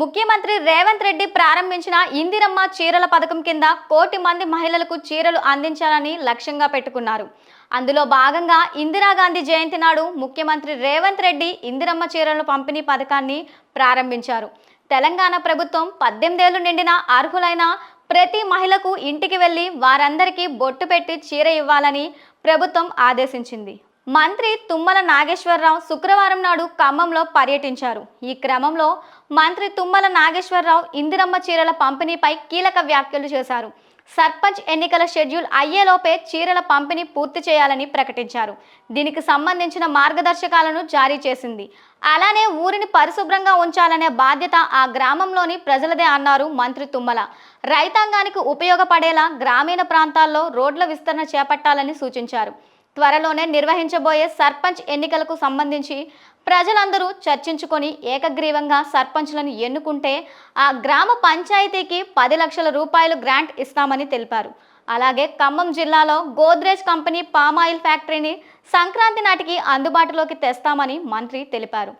ముఖ్యమంత్రి రేవంత్ రెడ్డి ప్రారంభించిన ఇందిరమ్మ చీరల పథకం కింద కోటి మంది మహిళలకు చీరలు అందించాలని లక్ష్యంగా పెట్టుకున్నారు. అందులో భాగంగా ఇందిరాగాంధీ జయంతి నాడు ముఖ్యమంత్రి రేవంత్ రెడ్డి ఇందిరమ్మ చీరల పంపిణీ పథకాన్ని ప్రారంభించారు. తెలంగాణ ప్రభుత్వం పద్దెనిమిదేళ్ళు నిండిన అర్హులైన ప్రతి మహిళకు ఇంటికి వెళ్ళి వారందరికీ బొట్టు పెట్టి చీర ఇవ్వాలని ప్రభుత్వం ఆదేశించింది. మంత్రి తుమ్మల నాగేశ్వరరావు శుక్రవారం నాడు ఖమ్మంలో పర్యటించారు. ఈ క్రమంలో మంత్రి తుమ్మల నాగేశ్వరరావు ఇందిరమ్మ చీరల పంపిణీపై కీలక వ్యాఖ్యలు చేశారు. సర్పంచ్ ఎన్నికల షెడ్యూల్ అయ్యేలోపే చీరల పంపిణీ పూర్తి చేయాలని ప్రకటించారు. దీనికి సంబంధించిన మార్గదర్శకాలను జారీ చేసింది. అలానే ఊరిని పరిశుభ్రంగా ఉంచాలనే బాధ్యత ఆ గ్రామంలోని ప్రజలదే అన్నారు మంత్రి తుమ్మల. రైతాంగానికి ఉపయోగపడేలా గ్రామీణ ప్రాంతాల్లో రోడ్ల విస్తరణ చేపట్టాలని సూచించారు. త్వరలోనే నిర్వహించబోయే సర్పంచ్ ఎన్నికలకు సంబంధించి ప్రజలందరూ చర్చించుకొని ఏకగ్రీవంగా సర్పంచ్లను ఎన్నుకుంటే ఆ గ్రామ పంచాయతీకి పది లక్షల రూపాయలు గ్రాంట్ ఇస్తామని తెలిపారు. అలాగే ఖమ్మం జిల్లాలో గోద్రేజ్ కంపెనీ పామాయిల్ ఫ్యాక్టరీని సంక్రాంతి నాటికి అందుబాటులోకి తెస్తామని మంత్రి తెలిపారు.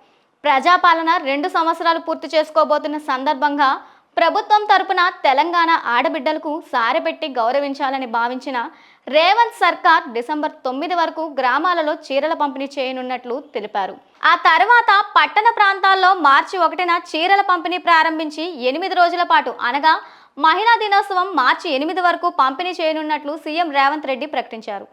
ప్రజాపాలన రెండు సంవత్సరాలు పూర్తి చేసుకోబోతున్న సందర్భంగా ప్రభుత్వం తరపున తెలంగాణ ఆడబిడ్డలకు సారెపెట్టి గౌరవించాలని భావించిన రేవంత్ సర్కార్ డిసెంబర్ తొమ్మిది వరకు గ్రామాలలో చీరల పంపిణీ చేయనున్నట్లు తెలిపారు. ఆ తర్వాత పట్టణ ప్రాంతాల్లో మార్చి ఒకటిన చీరల పంపిణీ ప్రారంభించి ఎనిమిది రోజుల పాటు అనగా మహిళా దినోత్సవం మార్చి ఎనిమిది వరకు పంపిణీ చేయనున్నట్లు సీఎం రేవంత్ రెడ్డి ప్రకటించారు.